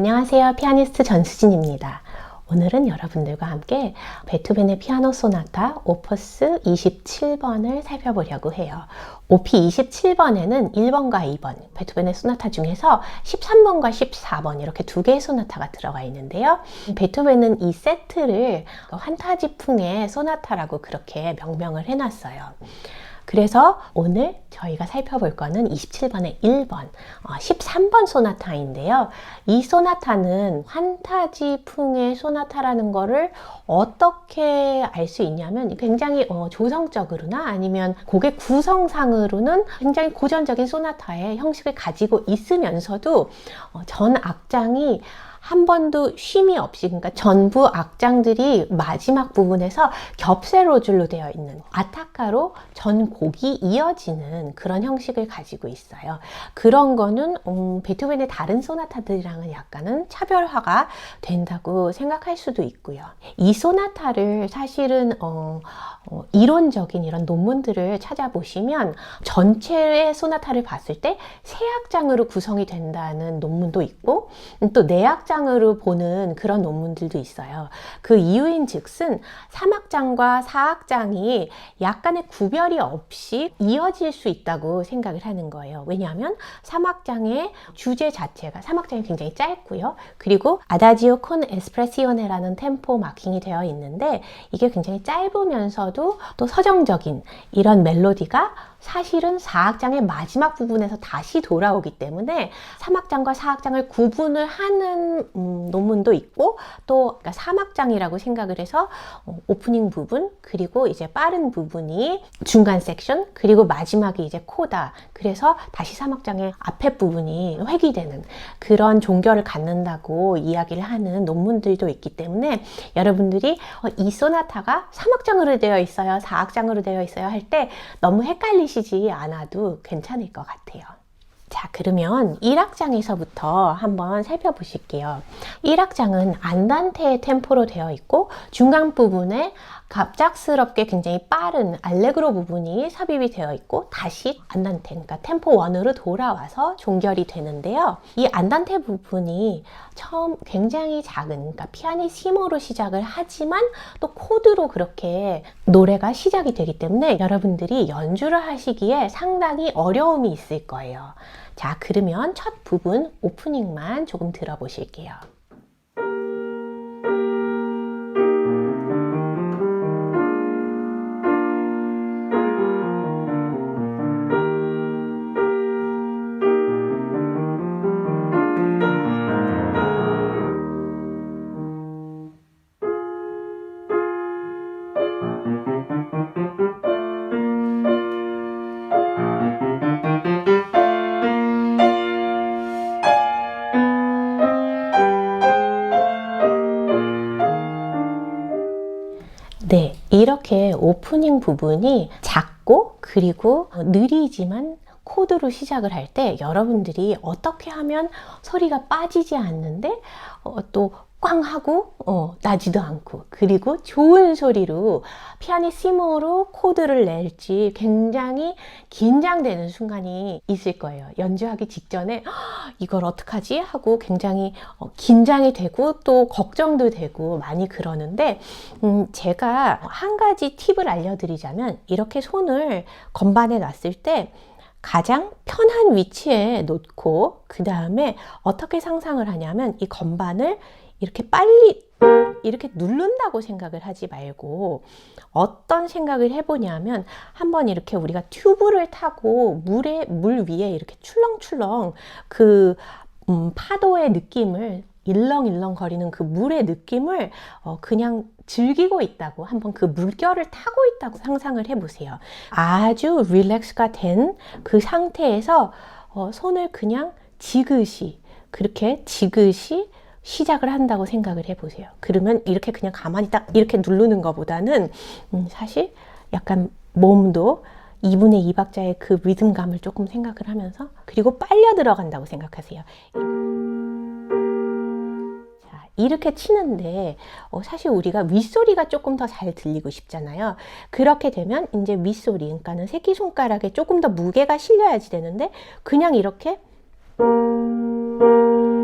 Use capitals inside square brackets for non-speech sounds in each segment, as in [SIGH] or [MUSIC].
안녕하세요. 피아니스트 전수진입니다. 오늘은 여러분들과 함께 베토벤의 피아노 소나타 오퍼스 27번을 살펴보려고 해요. OP 27번에는 1번과 2번, 베토벤의 소나타 중에서 13번과 14번 이렇게 두 개의 소나타가 들어가 있는데요. 베토벤은 이 세트를 환타지풍의 소나타라고 그렇게 명명을 해놨어요. 그래서 오늘 저희가 살펴볼 거는 27번의 1번, 어, 13번 소나타인데요. 이 소나타는 환타지 풍의 소나타라는 거를 어떻게 알 수 있냐면 굉장히 어, 조성적으로나 아니면 곡의 구성상으로는 굉장히 고전적인 소나타의 형식을 가지고 있으면서도 어, 전 악장이 한 번도 쉼이 없이 그러니까 전부 악장들이 마지막 부분에서 겹세로 줄로 되어 있는 아타카로 전 곡이 이어지는 그런 형식을 가지고 있어요. 그런 거는 음, 베토벤의 다른 소나타들이랑은 약간은 차별화가 된다고 생각할 수도 있고요. 이 소나타를 사실은 어, 어, 이론적인 이런 논문들을 찾아보시면 전체의 소나타를 봤을 때 세 악장으로 구성이 된다는 논문도 있고 음, 또네 악장 으로 보는 그런 논문들도 있어요. 그 이유인 즉슨 3악장과 4악장이 약간의 구별이 없이 이어질 수 있다고 생각을 하는 거예요. 왜냐하면 3악장의 주제 자체가 3악장이 굉장히 짧고요. 그리고 아다지오 콘 에스프레시오네라는 템포 마킹이 되어 있는데 이게 굉장히 짧으면서도 또 서정적인 이런 멜로디가 사실은 4악장의 마지막 부분에서 다시 돌아오기 때문에 3악장과 4악장을 구분을 하는 음, 논문도 있고 또 그러니까 3악장이라고 생각을 해서 어, 오프닝 부분 그리고 이제 빠른 부분이 중간 섹션 그리고 마지막이 이제 코다. 그래서 다시 3악장의 앞에 부분이 회귀되는 그런 종결을 갖는다고 이야기를 하는 논문들도 있기 때문에 여러분들이 어, 이 소나타가 3악장으로 되어 있어요 4악장으로 되어 있어요 할 때 너무 헷갈리 시지 않아도 괜찮을 것 같아요. 자, 그러면 1악장에서부터 한번 살펴보실게요. 1악장은 안단테의 템포로 되어 있고 중간 부분에 갑작스럽게 굉장히 빠른 알레그로 부분이 삽입이 되어 있고 다시 안단테, 그러니까 템포 1으로 돌아와서 종결이 되는데요. 이 안단테 부분이 처음 굉장히 작은, 그러니까 피아니시모로 시작을 하지만 또 코드로 그렇게 노래가 시작이 되기 때문에 여러분들이 연주를 하시기에 상당히 어려움이 있을 거예요. 자, 그러면 첫 부분 오프닝만 조금 들어보실게요. 네, 이렇게 오프닝 부분이 작고 그리고 느리지만 코드로 시작을 할 때 여러분들이 어떻게 하면 소리가 빠지지 않는데 어, 또 꽝 하고 어, 나지도 않고 그리고 좋은 소리로 피아니시모로 코드를 낼지 굉장히 긴장되는 순간이 있을 거예요. 연주하기 직전에 이걸 어떡하지 하고 굉장히 어, 긴장이 되고 또 걱정도 되고 많이 그러는데 음, 제가 한 가지 팁을 알려드리자면 이렇게 손을 건반에 놨을 때 가장 편한 위치에 놓고 그 다음에 어떻게 상상을 하냐면 이 건반을 이렇게 빨리 이렇게 누른다고 생각을 하지 말고 어떤 생각을 해보냐면 한번 이렇게 우리가 튜브를 타고 물에 물 위에 이렇게 출렁출렁 그 음, 파도의 느낌을 일렁일렁 거리는 그 물의 느낌을 어, 그냥 즐기고 있다고 한번 그 물결을 타고 있다고 상상을 해보세요. 아주 릴렉스가 된 그 상태에서 어, 손을 그냥 지그시 그렇게 지그시 시작을 한다고 생각을 해보세요. 그러면 이렇게 그냥 가만히 딱 이렇게 누르는 것보다는 음, 사실 약간 몸도 2분의 2박자의 그 리듬감을 조금 생각을 하면서 그리고 빨려 들어간다고 생각하세요. 자, 이렇게 치는데 어, 사실 우리가 윗소리가 조금 더 잘 들리고 싶잖아요. 그렇게 되면 이제 윗소리, 그러니까는 새끼손가락에 조금 더 무게가 실려야지 되는데 그냥 이렇게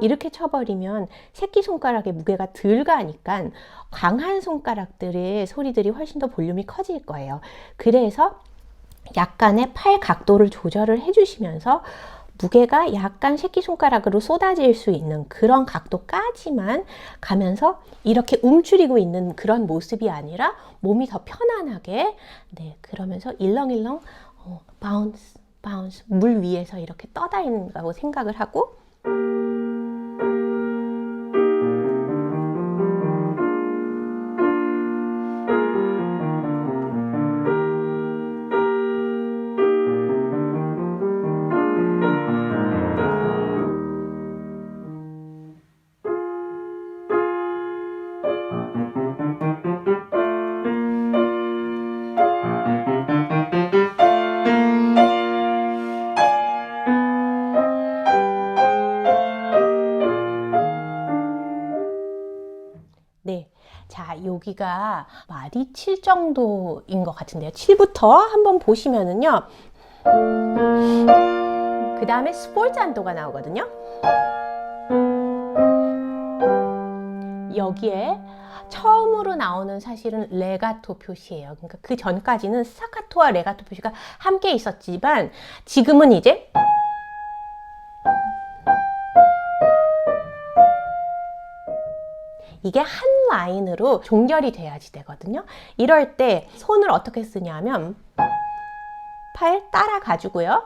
이렇게 쳐버리면 새끼손가락의 무게가 덜 가니까 강한 손가락들의 소리들이 훨씬 더 볼륨이 커질 거예요. 그래서 약간의 팔 각도를 조절을 해주시면서 무게가 약간 새끼손가락으로 쏟아질 수 있는 그런 각도까지만 가면서 이렇게 움츠리고 있는 그런 모습이 아니라 몸이 더 편안하게 네 그러면서 일렁일렁 어, 바운스 바운스 물 위에서 이렇게 떠다니는다고 생각을 하고 여기가 마디 7 정도인 것 같은데요. 7부터 한번 보시면은요. 그 다음에 스폴츠 한도가 나오거든요. 여기에 처음으로 나오는 사실은 레가토 표시예요. 그러니까 그 전까지는 스타카토와 레가토 표시가 함께 있었지만 지금은 이제 이게 한 라인으로 종결이 돼야지 되거든요. 이럴 때 손을 어떻게 쓰냐면 팔 따라 가지고요.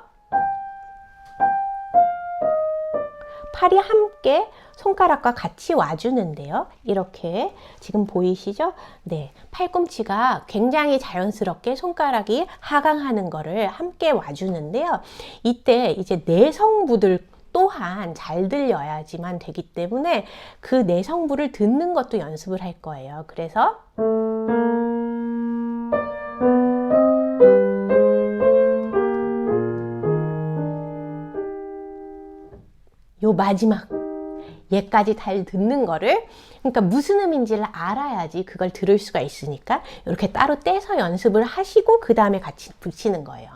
팔이 함께 손가락과 같이 와주는데요. 이렇게 지금 보이시죠? 네. 팔꿈치가 굉장히 자연스럽게 손가락이 하강하는 거를 함께 와주는데요. 이때 이제 내성부들 또한 잘 들려야지만 되기 때문에 그 내성부를 듣는 것도 연습을 할 거예요. 그래서 요 마지막 얘까지 잘 듣는 거를 그러니까 무슨 음인지를 알아야지 그걸 들을 수가 있으니까 이렇게 따로 떼서 연습을 하시고 그 다음에 같이 붙이는 거예요.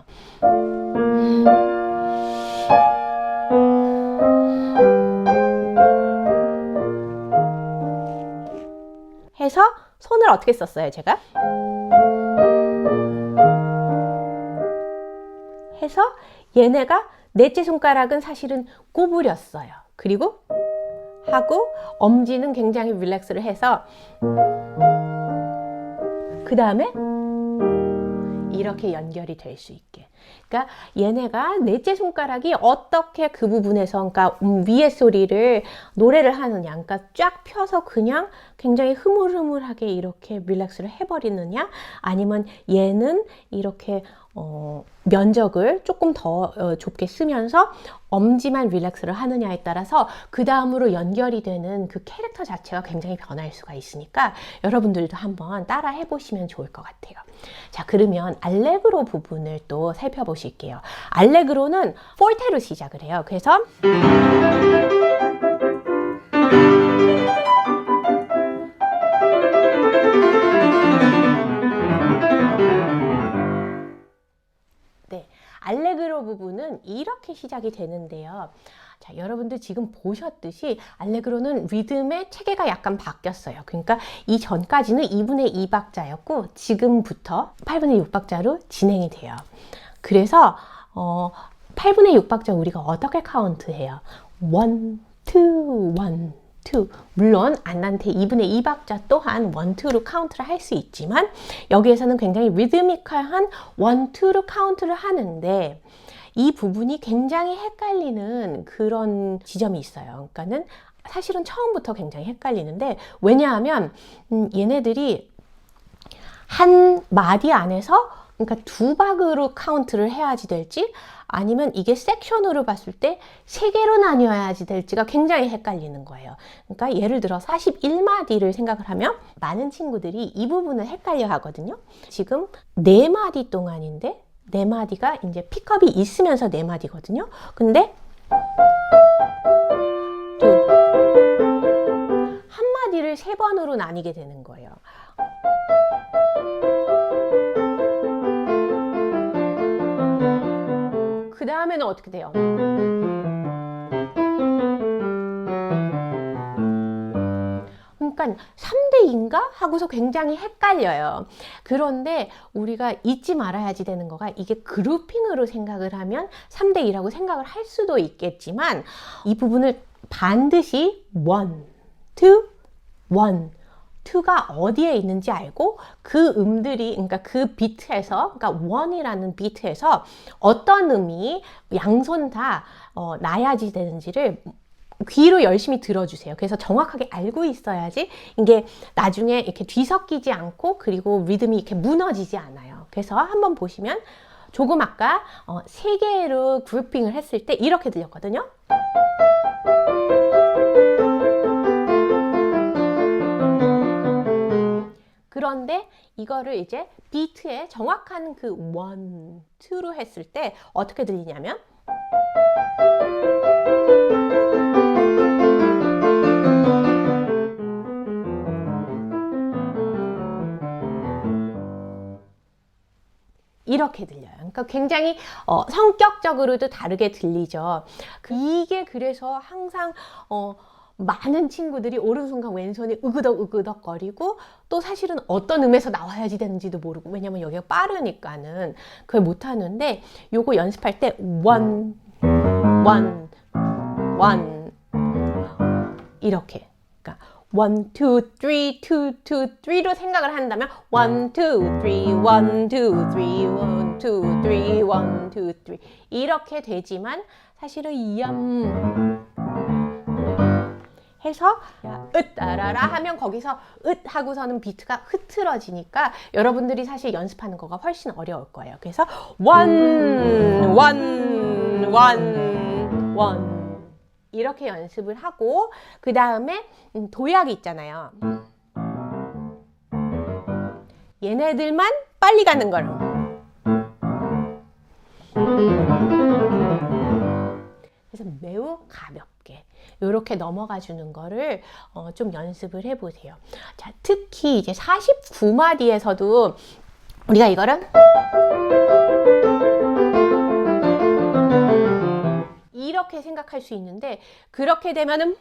어떻게 썼어요, 제가? 해서 얘네가 넷째 손가락은 사실은 꼬부렸어요. 그리고 하고 엄지는 굉장히 릴렉스를 해서 그 다음에 이렇게 연결이 될 수 있게. 그러니까 얘네가 넷째 손가락이 어떻게 그 부분에서 그러니까 위의 소리를 노래를 하느냐, 그러니까 쫙 펴서 그냥 굉장히 흐물흐물하게 이렇게 릴렉스를 해버리느냐, 아니면 얘는 이렇게 어, 면적을 조금 더 어, 좁게 쓰면서 엄지만 릴렉스를 하느냐에 따라서 그 다음으로 연결이 되는 그 캐릭터 자체가 굉장히 변할 수가 있으니까 여러분들도 한번 따라 해보시면 좋을 것 같아요. 자, 그러면 알레그로 부분을 또 살펴 보실게요. 알레그로는 폴테로 시작을 해요. 그래서 네, 알레그로 부분은 이렇게 시작이 되는데요. 자, 여러분들 지금 보셨듯이 알레그로는 리듬의 체계가 약간 바뀌었어요. 그러니까 이 전까지는 2분의 2박자였고 지금부터 8분의 6박자로 진행이 돼요. 그래서 어, 8분의 6박자 우리가 어떻게 카운트해요? 1, 2, 1, 2. 물론 안단테 2분의 2박자 또한 1, 2로 카운트를 할 수 있지만 여기에서는 굉장히 리드미컬한 1, 2로 카운트를 하는데 이 부분이 굉장히 헷갈리는 그런 지점이 있어요. 그러니까는 사실은 처음부터 굉장히 헷갈리는데 왜냐하면 음, 얘네들이 한 마디 안에서 그러니까 두 박으로 카운트를 해야지 될지 아니면 이게 섹션으로 봤을 때 세 개로 나뉘어야지 될지가 굉장히 헷갈리는 거예요. 그러니까 예를 들어 41마디를 생각을 하면 많은 친구들이 이 부분을 헷갈려 하거든요. 지금 네 마디 동안인데 네 마디가 이제 픽업이 있으면서 네 마디거든요. 근데 두, 한 마디를 세 번으로 나뉘게 되는 거예요. 그 다음에는 어떻게 돼요? 그러니까 3대인가 하고서 굉장히 헷갈려요. 그런데 우리가 잊지 말아야지 되는 거가 이게 그룹핑으로 생각을 하면 3대2라고 생각을 할 수도 있겠지만 이 부분을 반드시 one, two가 어디에 있는지 알고 그 음들이 그러니까 그 비트에서 그러니까 one이라는 비트에서 어떤 음이 양손 다 어, 나야지 되는지를 귀로 열심히 들어주세요. 그래서 정확하게 알고 있어야지 이게 나중에 이렇게 뒤섞이지 않고 그리고 리듬이 이렇게 무너지지 않아요. 그래서 한번 보시면 조금 아까 어, 세 개로 그룹핑을 했을 때 이렇게 들렸거든요. 그런데 이거를 이제 비트에 정확한 그 원, 투로 했을 때 어떻게 들리냐면 이렇게 들려요. 그러니까 굉장히 어, 성격적으로도 다르게 들리죠. 그- 이게 그래서 항상 어, 많은 친구들이 오른손과 왼손이 으그덕 으그덕 거리고 또 사실은 어떤 음에서 나와야지 되는지도 모르고 왜냐면 여기가 빠르니까는 그걸 못 하는데 요거 연습할 때 one one one 이렇게. 그러니까 one two three two two three로 생각을 한다면 one two three one two three one two three one two three. 이렇게 되지만 사실은 이음 해서 으따라라 하면 거기서 으 하고서는 비트가 흐트러지니까 여러분들이 사실 연습하는 거가 훨씬 어려울 거예요. 그래서 one one one one 이렇게 연습을 하고 그 다음에 도약이 있잖아요. 얘네들만 빨리 가는 걸로. 그래서 매우 가볍게 이렇게 넘어가 주는 거를 어, 좀 연습을 해보세요. 자, 특히 이제 49마디에서도 우리가 이거를 이렇게 생각할 수 있는데 그렇게 되면은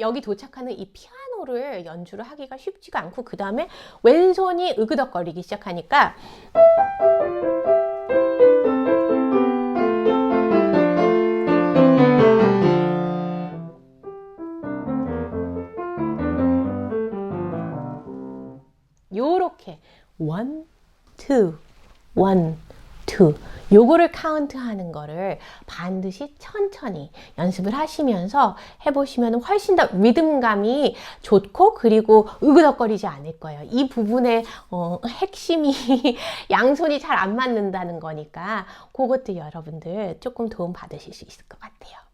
여기 도착하는 이 피아노를 연주를 하기가 쉽지가 않고 그 다음에 왼손이 으그덕거리기 시작하니까 요렇게 one, two, one, two 요거를 카운트하는 거를 반드시 천천히 연습을 하시면서 해보시면 훨씬 더 리듬감이 좋고 그리고 으그덕거리지 않을 거예요. 이 부분의 어, 핵심이 [LAUGHS] 양손이 잘 안 맞는다는 거니까 그것도 여러분들 조금 도움 받으실 수 있을 것 같아요.